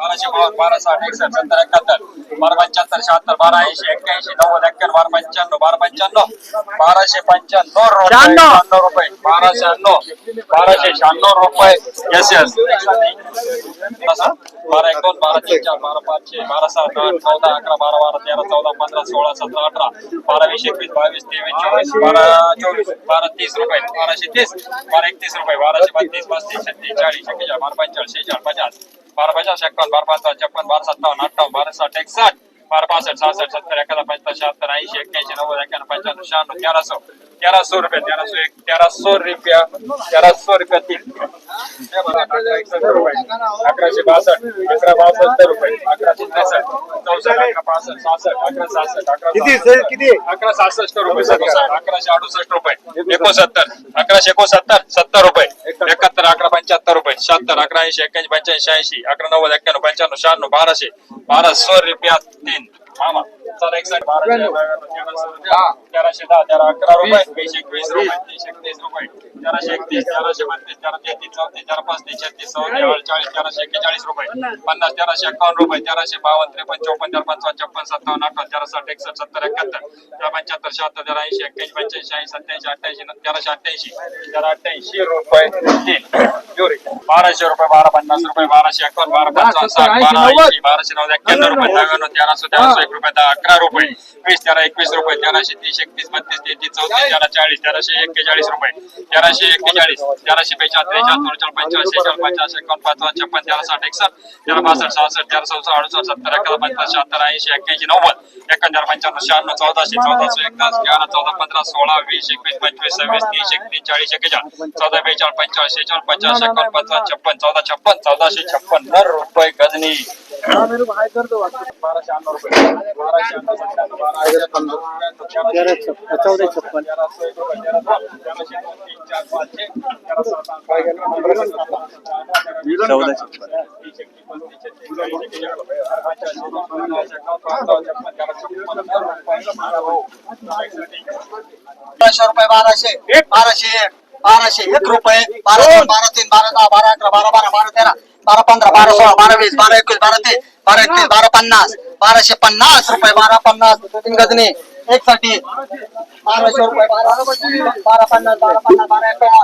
बाराशे बावन्न बारा साठ एकसष्ट सत्तर एकाहत्तर. बारा पंच्याहत्तर शहात्तर बारा ऐंशी एक्क्याऐंशी नव्वद एक्क्याण्णव बारा पंच्याण्णव बारा पंच्याण्णव बाराशे पंच्याण्णव. शहाण्णव रुपये बारा शहाण्णव बाराशे शहाण्णव रुपये येस येस कसं बारा एक बारा तीन चार बारा पाच छे बारा सात आठ चौदा अकरा बारा बारा तेरा वीस एकवीस बावीस तेवीस चोवीस बारा चोवीस बारा तीस रुपये बाराशे तीस बारह बारा एकतीस रुपये बाराशे बत्तीस पस्तीस छत्तीस चाळीस एक्केचाळीस बारा पंचाळीस शेहेचाळीस पचास बारा पचास एकावन्न बारा पाच छप्पन बारा सत्तावन्न अठ्ठावन्न बारा साठ एकसष्ट बारा पासष्ट सहासष्ट सत्तर एखादा पंचाहत्तर शहात्तर ऐंशी एक्क्याऐंशी नव्वद एक्क्याण्णव पंच्याण्णव शहाण्णव रुपये तेराशे एक तेराशे रुपया तेराशे रुपया तीन. हे बघा, अकरा एकसष्ट रुपये अकराशे बासष्ट अकरा बासष्ट रुपये अकराशे त्रेसष्ट चौसष्ट अकरा पासष्ट सहासष्ट अकरा सहासष्ट अकरा किती अकरा सहासष्ट रुपये अकराशे अडुसष्ट रुपये एकोणसत्तर अकराशे एकोणसत्तर सत्तर रुपये एकाहत्तर. अकरा पंच्याहत्तर रुपये शहात्तर अकरा ऐंशी एक्क्याऐंशी पंच्याऐंशी ऐंशी अकरा नव्वद एक्क्याण्णव पंच्याण्णव शहाण्णव बाराशे बाराशे रुपया तीन. मामा चला एकसष्ट बाराशे तेराशे दहा तेरा अकरा रुपये. वीस एकवीस रुपये. तीस एकतीस रुपये. तेराशे एकतीस तेराशे बत्तीस तेरा तेहतीस चौतीस तेरा पस्तीस छत्तीस चौतीस चाळीस तेराशे एक्केचाळीस रुपये. पन्नास तेराशे एकावन्न रुपये. तेराशे बावन्न त्रेपन्न चौपन्न तेरा पंचावन्न छप्पन सत्तावन्न अठ्ठावन्न तेरा साठ एकसष्ट सत्तर एकाहत्तर. तेरा पंच्याहत्तर शहात्तर तेरा ऐंशी एक्क्याऐंशी पंच्याऐंशी ऐंशी सत्याऐंशी अठ्ठ्याऐंशी तेराशे अठ्ठ्याऐंशी. तेरा अठ्ठ्याऐंशी रुपये तीन. बाराशे रुपये बारा पन्नास रुपये बाराशे एकावन्न बारा पंचावन्न साठ बारा ऐंशी बाराशे नऊ एक्क्याण्णव रुपये नव्याण्णव तेराशे तेराशे रुपये दहा अकरा रुपये वीस तेरा एकवीस रुपये तेराशे तीस एकतीस बत्तीस तेहतीस चौतीस तेरा चाळीस तेराशे एक्केचाळीस रुपये तेराशे एक्केचाळीस तेराशे बेचाळीस त्रेचाळीस चौचाळीस पंचाळीस शेचाळीस पंचाळीस छप्पन तेरा साठ एकसष्ट तेरा बासष्ट सहासष्ट तेरा चौसष्ट अडुसष्ट सत्तर अकरा पंचाळीस शहात्तर ऐंशी एक्क्याऐंशी नव्वद एकाहत्तर पंच्याण्णव शहाण्णव चौदाशे चौदाशे एकदास ग्यारा चौदा पंधरा सोळा वीस एकवीस पंचवीस सव्वीस तीस एकतीस चाळीस एक्केचाळीस चौदा बेचाळीस पंचाळीस शेचाळीस पंचाळीस एकोण पंचावन्न छप्पन चौदा छप्पन चौदाशे छप्पन रुपये गजनी. रुपये बाराशे बाराशे चौदा छप्पन एक रुपये चौदा छप्पन बारा बाराशे रुपये बाराशे बाराशे एक बाराशे एक रुपये बारा बारा तीन बारा दहा बारा अकरा बारा बारा बारा तेरा बारा पंधरा बारा सोळा बारा वीस बारा एकवीस बारा तीस बारा एकतीस बारा पन्नास बाराशे पन्नास रुपये बारा पन्नास तीन गजनी. एक साठी बाराशे रुपये बारा पन्नास बारा पन्नास बारा एकोणा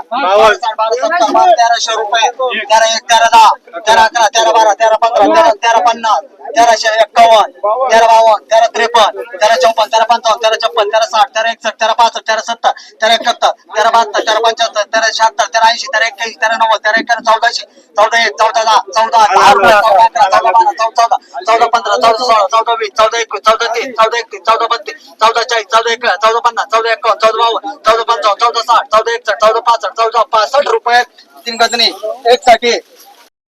बारा सत्तर बारा तेराशे रुपये. तेरा एक तेरा दहा तेरा अकरा तेरा बारा तेरा पंधरा तेरा तेरा पन्नास तेराशे एक्कावन्न तेरा बावन्न तेरा त्रेपन्न तेरा चौपन्न तेरा पंचावन्न तेरा छप्पन तेरा साठ तेरा एकसष्ट तेरा पासष्ट तेरा सत्तर तेरा एकाहत्तर तेरा बहात्तर तेरा पंच्याहत्तर तेरा शहात्तर तेरा ऐंशी तेरा एक्क्याऐंशी तेरा नव्वद तेरा एक्क्याण्णव चौदाशे चौदा एक चौदा दहा चौदा दहा चौदा अकरा चौदा बारा चौदा चौदा चौदा पंधरा चौदा सोळा चौदा वीस चौदा एकवीस चौदा तीस चौदा एकतीस चौदा बत्तीस चौदा चाळीस चौदा एक चौदा पन्नास चौदा एकावन्न चौदा बावन्न चौदा पंचावन्न चौदा साठ चौदा एकसष्ट चौदा पासष्ट चौदा पासष्ट रुपये तीन गजनी. एक साठी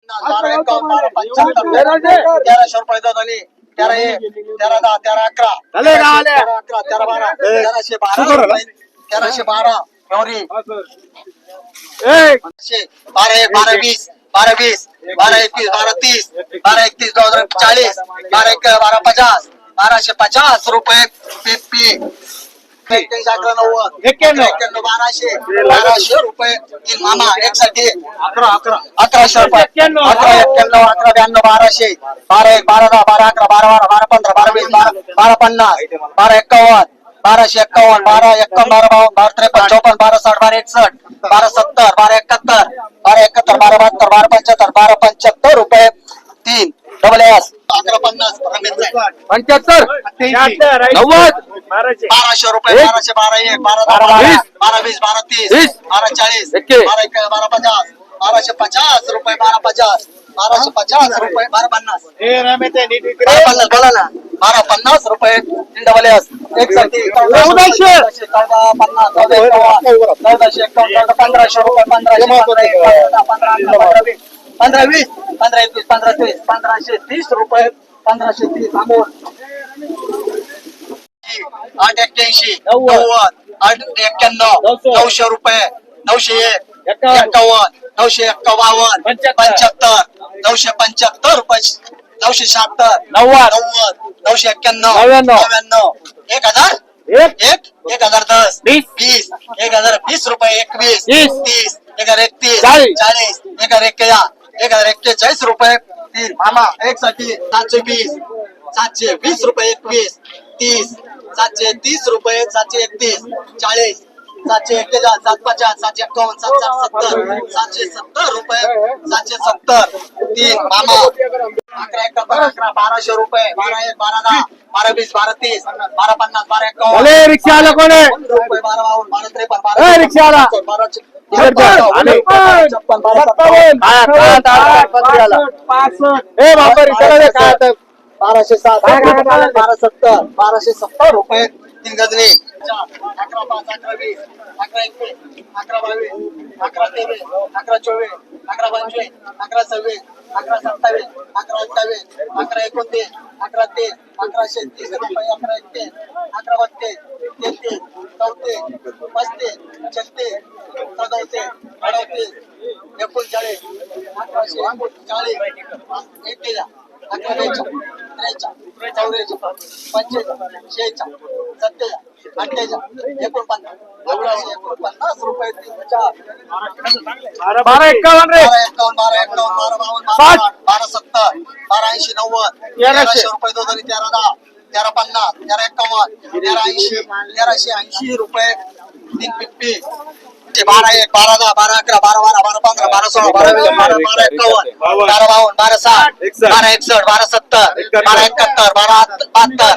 बारा एकावन्न बारा पंच्याहत्तर तेराशे रुपये दोन तेरा एक तेरा दहा तेरा अकरा? तेरा अकरा तेरा बारा तेराशे बारा तेराशे बारा. तेराशे बारा एक बारा वीस बारा वीस बारा एकवीस बारा तीस बारा एकतीस दोन हजार चाळीस बारा एक बारा पचास बाराशे पचास रुपये पीपी अकरा नव्वद एक्क्याण्णव. बाराशे बाराशे रुपये तीन मामा एक साठी अकरा अकरा. अकराशे रुपये. अकरा एक्क्याण्णव अकरा ब्याण्णव बाराशे. बारा एक बारा दहा बारा अकरा बारा बारा बारा पंधरा बारा वीस बारा बारा पन्नास बारा एक्कावन्न बाराशे एक्कावन्न बारा एक्कावन्न बारा बावन्न बारा त्रेपन्न चौपन्न बारा साठ बारा एकसष्ट बारा सत्तर बारा एकाहत्तर बारा एकाहत्तर बारा बहात्तर बारा पंच्याहत्तर बारा पंच्याहत्तर रुपये तीन. डबल एस अकरा पन्नास पंच्याहत्तर. नव्वद. बाराशे. बाराशे रुपये एक. बाराशे बारा एक बारा बारा बारा वीस. बारा वीस बारा तीस. बारा चाळीस. बारा एक बारा पचास बाराशे पचास रुपये बारा पचास बाराशे पचास रुपये बारा पन्नास. बारा पन्नास बोला ना. बारा पन्नास रुपये तीन डबल एस एक साठी चौदाशे. पन्नास एकावन्न पंधराशे रुपये पंधराशे पंधरा वीस पंधरा वीस पंधरा एकवीस पंधरा तीस पंधराशे तीस रुपये पंधराशे तीस अमोल आठ एक्क्याऐंशी नव्वद. आठ एक्क्याण्णव नऊशे. नऊशे रुपये नऊशे एक एकावन्न. एक्कावन्न नऊशे एक्कावन्न. पंच्याहत्तर नऊशे पंच्याहत्तर रुपये नऊशे शहात्तर नव्वद. नव्वद नऊशे एक्क्याण्णव नव्याण्णव. नव्याण्णव. एक हजार? एक. एक? एक हजार दस. वीस. वीस. एक हजार वीस रुपये एकवीस. तीस. तीस. एक हजार एकतीस. चाळीस. चाळीस. एक हजार एक्केचाळीस. एक हजार एक्केचाळीस रुपये तीन. मामा एक साठी सातशे वीस. सातशे वीस रुपये एकवीस. तीस. सातशे तीस रुपये सातशे एकतीस. चाळीस. सातशे एक्केचाळीस सात पचास सातशे एकावन्न सात सात सत्तर सातशे सत्तर रुपये सातशे सत्तर. तीन मामा. अकरा एकाहत्तर अकरा बाराशे रुपये. बारा एक बारा दहा. बारा वीस बारा तीस. बारा पन्नास बारा एकावन्न. अरे रिक्षा आला कोण रुपये बारा बावन्न बारा त्रेपन्न बारा जा. आले. बाराशे सात? बारा सत्तर बाराशे सत्तर रुपये. तीन गजनी अकरा पाच अकरा वीस अकरा एकवीस अकरा बावीस अकरा तेवीस अकरा चोवीस अकरा पंचवीस अकरा सव्वीस अकरा सत्तावीस अकरा अठ्ठावीस अकरा एकोणतीस अकरा तीस अकरा तीस रुपये अकरा एकतीस अकरा बत्तीस तेहतीस चौतीस पस्तीस छत्तीस सदोतीस अडतीस एकोणचाळीस अकराशे चाळीस एकतीस बारा एक्कावन्न रे. बारा बावन्न बारा बारा सत्तर बारा ऐंशी नव्वद तेराशे. रुपये दोन आणि तेरा दहा तेरा पन्नास तेरा एकावन्न तेरा ऐंशी तेराशे ऐंशी रुपये. तीन पिप्पी ते बारा एक बारा दहा बारा अकरा बारा बारा बारा पंधरा बारा सोळा बारा वीस बारा बारा एकावन्न बारा बावन्न बारा साठ बारा एकसष्ट बारा सत्तर बारा एकाहत्तर बारा बहात्तर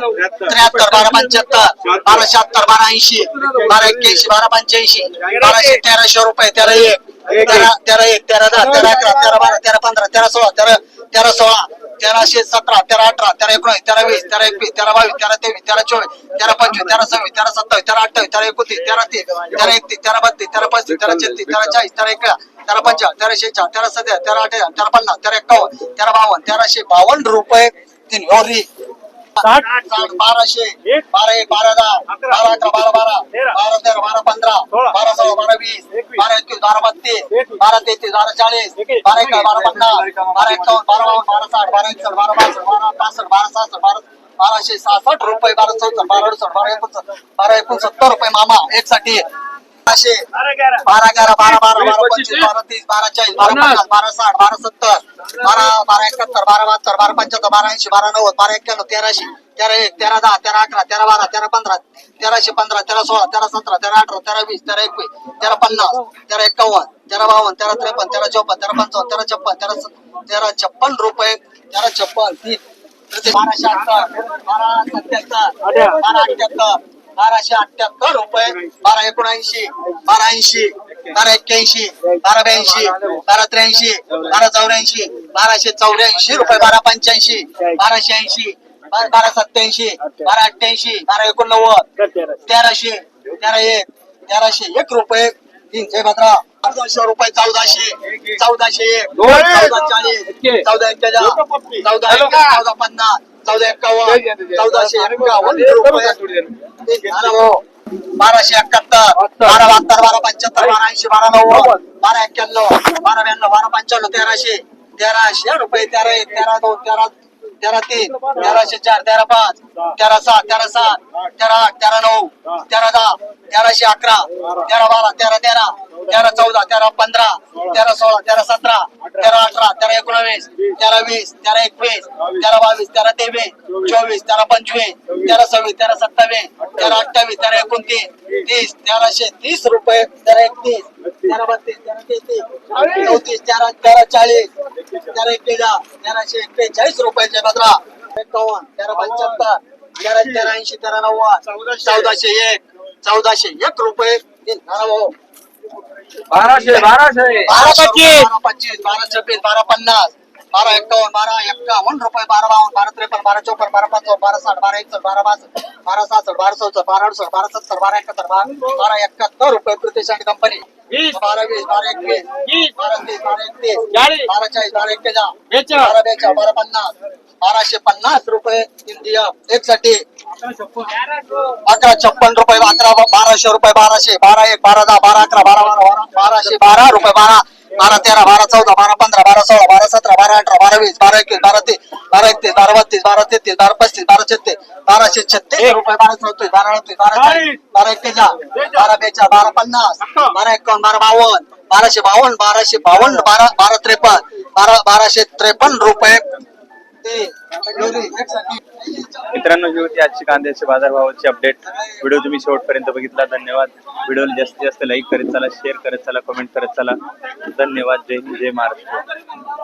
त्र्याहत्तर. बारा पंच्याहत्तर बारा शहात्तर बारा ऐंशी बारा एक्क्याऐंशी बारा पंच्याऐंशी बाराशे तेराशे रुपये तेरा एक. तेरा तेरा एक तेरा दहा तेरा अकरा तेरा बारा तेरा पंधरा तेरा सोळा तेरा तेरा सोळा तेराशे सतरा तेरा अठरा तेरा एकोणीस तेरा वीस तेरा एकवीस तेरा बावीस तेरा तेवीस तेरा चोवीस तेरा पंचवीस तेरा सव्वीस तेरा सत्तावीस तेरा अठ्ठावीस तेरा एकोणतीस तेरा तीस तेरा एकतीस तेरा बत्तीस तेरा पस्तीस तेरा छत्तीस तेरा चाळीस तेरा एकरा तेरा पंचावन्न तेरा शेहेचाळ तेरा सध्या तेरा अठ्ठेचाळ तेरा पन्नास तेरा एकावन्न तेरा बावन्न तेराशे बावन्न रुपये तीन योरी साठ साठ बाराशे बारा एक बारा दहा बारा अकरा बारा बारा बारा तेरा बारा पंधरा बारा सोळा बारा वीस बारा एकवीस बारा बत्तीस बारा तेहतीस बारा चाळीस बारा एका बारा पन्नास बारा एकावन्न बारा बावन्न बारा साठ बारा एकसष्ट बारा बासष्ट बारा पासष्ट बारा सहासष्ट बारा बाराशे सहासष्ट रुपये बारा चौसष्ट बारा अडुसष्ट बारा एकोणसत्तर बारा एकोणसत्तर रुपये मामा एक साठी बाराशे बारा अकरा बारा बारा बारा पंचवीस बारा तीस बारा चाळीस बारा पन्नास. बारा साठ बारा सत्तर बारा बारा एकाहत्तर बारा बहात्तर बारा पंच्याहत्तर बारा ऐंशी बारा नव्वद बारा एक्क्याण्णव तेराशे तेरा एक तेरा दहा तेरा अकरा तेरा बारा तेरा पंधरा तेराशे पंधरा तेरा सोळा तेरा सतरा तेरा अठरा तेरा वीस तेरा एकवीस तेरा पन्नास तेरा एकावन्न तेरा बावन्न तेरा त्रेपन्न तेरा चौपन्न तेरा पंचावन्न तेरा छप्पन तेरा तेरा छप्पन रुपये तेरा छप्पन तीन बाराशे अठरा बारा सत्याहत्तर बारा अठ्याहत्तर बाराशे अठ्याहत्तर रुपये बारा एकोणऐंशी बारा ऐंशी बारा एक्क्याऐंशी बारा ब्याऐंशी बारा त्र्याऐंशी बारा चौऱ्याऐंशी बाराशे चौऱ्याऐंशी रुपये बारा पंच्याऐंशी बाराशे ऐंशी बारा सत्याऐंशी बारा अठ्ठ्याऐंशी बारा एकोणनव्वद तेराशे तेरा एक तेराशे एक रुपये. तीनशे पंधरा चौदाशे रुपये चौदाशे चौदाशे एक चौदा चाळीस चौदा चौदा चौदा पन्नास. चौदा एक्कावन्न चौदाशे एक्कावन्न रुपये झालं भाऊ. बाराशे एकाहत्तर बारा बहात्तर बारा पंच्याहत्तर बारा ऐंशी बारा नव्वद बारा एक्क्याण्णव बारा ब्याण्णव बारा पंच्याण्णव तेराशे तेराशे रुपये तेरा एक तेरा दोन तेरा तेरा तीन तेराशे चार तेरा पाच. तेरा सात तेरा सात. तेरा आठ तेरा नऊ. तेरा दहा. तेराशे अकरा. तेरा बारा तेरा तेरा. तेरा चौदा तेरा पंधरा. तेरा सोळा तेरा सतरा. तेरा अठरा तेरा एकोणावीस. तेरा वीस तेरा एकवीस. तेरा बावीस तेरा तेवीस. चोवीस. तेरा पंचवीस. तेरा सव्वीस तेरा सत्तावीस. तेरा अठ्ठावीस तेरा एकोणतीस. तीस तेराशे तीस रुपये तेरा एकतीस. तेरा बत्तीस तेरा तेहतीस. चौतीस तेरा तेरा चाळीस. तेरा एक्केचाळ तेराशे एक्केचाळीस रुपयाचे बदला एकावन्न तेरा पंच्याहत्तर तेरा तेरा ऐंशी तेरा नव्वद चौदाशे. एक चौदाशे एक रुपये बाराशे बाराशे. बारा पच्चीस. बारा पच्चीस बारा छब्बीस बारा पन्नास बारा एक्कावन्न बारा एक्कावन्न रुपये बारा बावन्न बारा त्रेपन्न बारा चौपन्न बारा पंचावन्न बारा साठ बारा एकसष्ट बारा बासष्ट बारा सहासष्ट बारा चौसष्ट बारा अडुसष्ट बारा सत्तर बारा एकाहत्तर बारा बारा एकाहत्तर रुपये प्रतिष्ठान कंपनी. बारा वीस बारा एकवीस. बारा तीस बारा एकतीस. चाळीस. बारा चाळीस बारा एक्केचाळ बेचाळ. बारा बेचाळ बारा पन्नास. बाराशे पन्नास रुपये इंडिया. एक साठी अकरा छप्पन रुपये अकरा बाराशे रुपये बाराशे. बारा एक बारा दहा बारा अकरा बारा बारा बाराशे बारा रुपये बारा. बारा तेरा बारा चौदा बारा पंधरा बारा सोळा बारा सतरा बारा अठरा बारा वीस बारा एकवीस बारा तीस बारा एकतीस बारा बत्तीस बारा तेहतीस बारा पस्तीस बारा छत्तीस बाराशे छत्तीस रुपये बारा चौतीस बारा अडतीस बारा चाळीस बारा एक्केचाळ बारा बेचाळ बारा पन्नास बारा एकावन्न बारा बावन्न बाराशे बावन्न बाराशे बावन्न बारा बारा त्रेपन्न बारा बाराशे त्रेपन्न रुपये मित्रांनो ही होती आजची कांद्याचे बाजारभावाची अपडेट व्हिडिओ तुम्ही शेवटपर्यंत बघितला. धन्यवाद. व्हिडिओला जास्तीत जास्त लाईक करत चला शेअर करत चला कमेंट करत चला. धन्यवाद. जय हिंद जय महाराष्ट्र.